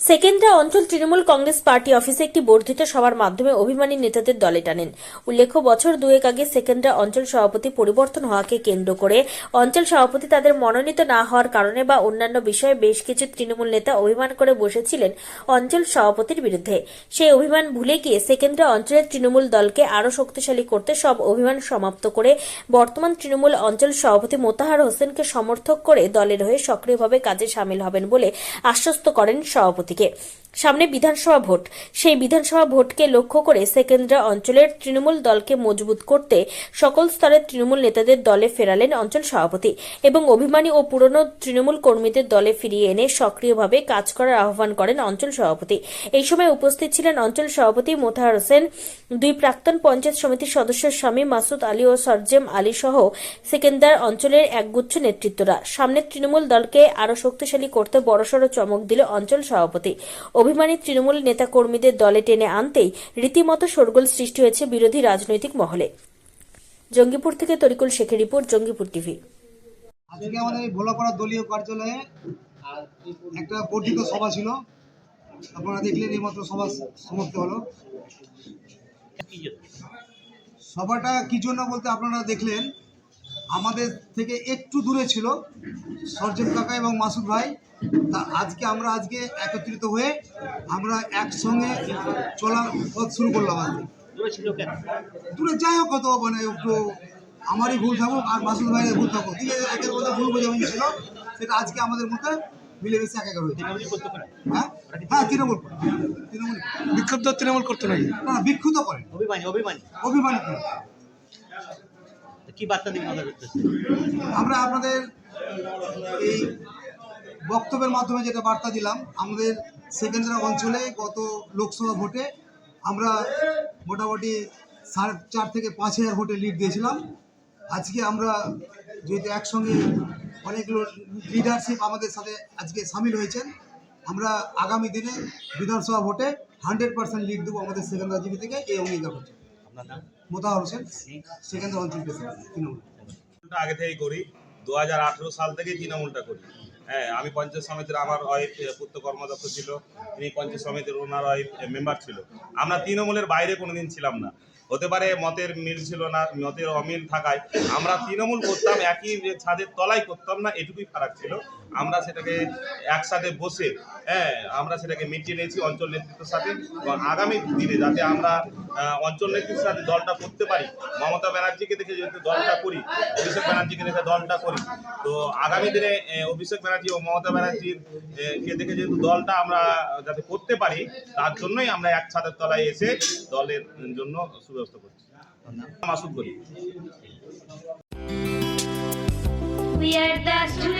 সেকেন্দ্রা অঞ্চল তৃণমূল কংগ্রেস পার্টি অফিসে একটি বর্ধিত সভার মাধ্যমে অভিমানী নেতাদের দলে টানেন। উল্লেখ্য, বছর দুয়েক আগে সেকেন্দ্রা অঞ্চল সভাপতি পরিবর্তন হওয়াকে কেন্দ্র করে অঞ্চল সভাপতি তাদের মনোনীত না হওয়ার কারণে বা অন্যান্য বিষয়ে বেশ কিছু তৃণমূল নেতা অভিমান করে বসেছিলেন অঞ্চল সভাপতির বিরুদ্ধে। সেই অভিমান ভুলে গিয়ে সেকেন্দ্রা অঞ্চলের তৃণমূল দলকে আরও শক্তিশালী করতে সব অভিমান সমাপ্ত করে বর্তমান তৃণমূল অঞ্চল সভাপতি মোতাহার হোসেনকে সমর্থক করে দলের হয়ে সক্রিয়ভাবে কাজে সামিল হবেন বলে আশ্বস্ত করেন সভাপতিকে সামনে বিধানসভা ভোট। সেই বিধানসভা ভোটকে লক্ষ্য করে সেকেন্দ্রা অঞ্চলের তৃণমূল দলকে মজবুত করতে সকল স্তরের তৃণমূল নেতাদের দলে ফেরালেন অঞ্চল সভাপতি এবং অভিমানী ও পুরনো তৃণমূল কর্মীদের দলে ফিরিয়ে এনে সক্রিয়ভাবে কাজ করার আহ্বান করেন অঞ্চল সভাপতি। এই সময় উপস্থিত ছিলেন অঞ্চল সভাপতি মোতাহার হোসেন, দুই প্রাক্তন পঞ্চায়েত সমিতির সদস্য স্বামী মাসুদ আলী ও সরজেম আলী সহ সেকেন্দার অঞ্চলের একগুচ্ছ নেতৃত্বরা। সামনের তৃণমূল দলকে আরও শক্তিশালী করতে বড়সড় চমক দিল অঞ্চল সভাপতি। অভিমানী তৃণমূল নেতাকর্মীদের দলে টেনে আনতেই রীতিমতো শোরগোল সৃষ্টি হয়েছে বিরোধী রাজনৈতিক মহলে। জঙ্গিপুর থেকে তরিকুল শেখের রিপোর্ট, জঙ্গিপুর টিভি। আজকে আমাদের ভোলাপাড়া দলীয় কার্যালয়ে একটা বর্ধিত সভা ছিল। আপনারা দেখলেন এইমাত্র সভা সমাপ্ত হলো। সভাটা কি জন্য বলতে আপনারা দেখলেন আমাদের থেকে একটু দূরে ছিল সরজেন কাকা এবং মাসুদ ভাই। তা আজকে আমরা আজকে একত্রিত হয়ে আমরা একসঙ্গে চলার পথ শুরু করলাম আজকে। দূরে যাই হোক কত মানে একটু আমারই ভুল থাকুক আর মাসুদ ভাইয়ের ভুল থাকুক। ঠিক আছে একের কথা ভুল বোঝাবুঝি ছিল সেটা আজকে আমাদের মধ্যে মিলেমিশে একাকার হয়েছে হ্যাঁ হ্যাঁ? তৃণমূল করে। তৃণমূল বিক্ষুব্ধ তৃণমূল করতে নাকি না বিক্ষুব্ধ করেন। অভিমানী অভিমানী। অভিমানিত না। কি বার্তা দিন আমরা আপনাদের এই বক্তব্যের মাধ্যমে যেটা বার্তা দিলাম, আমাদের সেকেন্দ্রা অঞ্চলে গত লোকসভা ভোটে আমরা মোটামুটি সাড়ে চার থেকে পাঁচ হাজার ভোটে লিড দিয়েছিলাম। আজকে আমরা যেহেতু একসঙ্গে অনেকগুলো লিডারশিপ আমাদের সাথে আজকে সামিল হয়েছেন, আমরা আগামী দিনে বিধানসভা ভোটে হান্ড্রেড পার্সেন্ট লিড দেবো আমাদের সেকেন্দ্রা জিবি থেকে, এই অঙ্গীকার নাম মোতাহার হোসেন। সেকেন্দ্রা অঞ্চল প্রেসিডেন্ট তৃণমূল। আগে থেকেই করি? দু হাজার আঠেরো সাল থেকেই তৃণমূলটা করি। হ্যাঁ আমি পঞ্চায়েত সমিতির আমার ওয়াইফ পুত্র কর্মদক্ষ ছিল। তিনি পঞ্চায়েত সমিতির ওনার ওয়াইফ মেম্বার ছিল। আমরা তৃণমূলের বাইরে কোনোদিন ছিলাম না। হতে পারে মতের মিল ছিল না মতের অমিল থাকায় আমরা তৃণমূল করতাম একই ছাদের তলায় করতাম না এটুকুই ফারাক ছিল। আমরা সেটাকে একসাথে বসে হ্যাঁ আমরা সেটাকে মিটিয়ে নিয়েছি অঞ্চল নেতৃত্বের সাথে এবং আগামী দিনে যাতে আমরা অঞ্চল নেতৃত্বের সাথে দলটা করতে পারি, মমতা ব্যানার্জিকে দেখে যেহেতু দলটা করি, অভিষেক ব্যানার্জিকে দেখে দলটা করি, তো আগামী দিনে অভিষেক ব্যানার্জি ও মমতা ব্যানার্জির কে দেখে যেহেতু দলটা আমরা যাতে করতে পারি, তার জন্যই আমরা এক ছাদের তলায় এসে দলের জন্য সুব্যবস্থা করছি। মাসুদ করি We are the students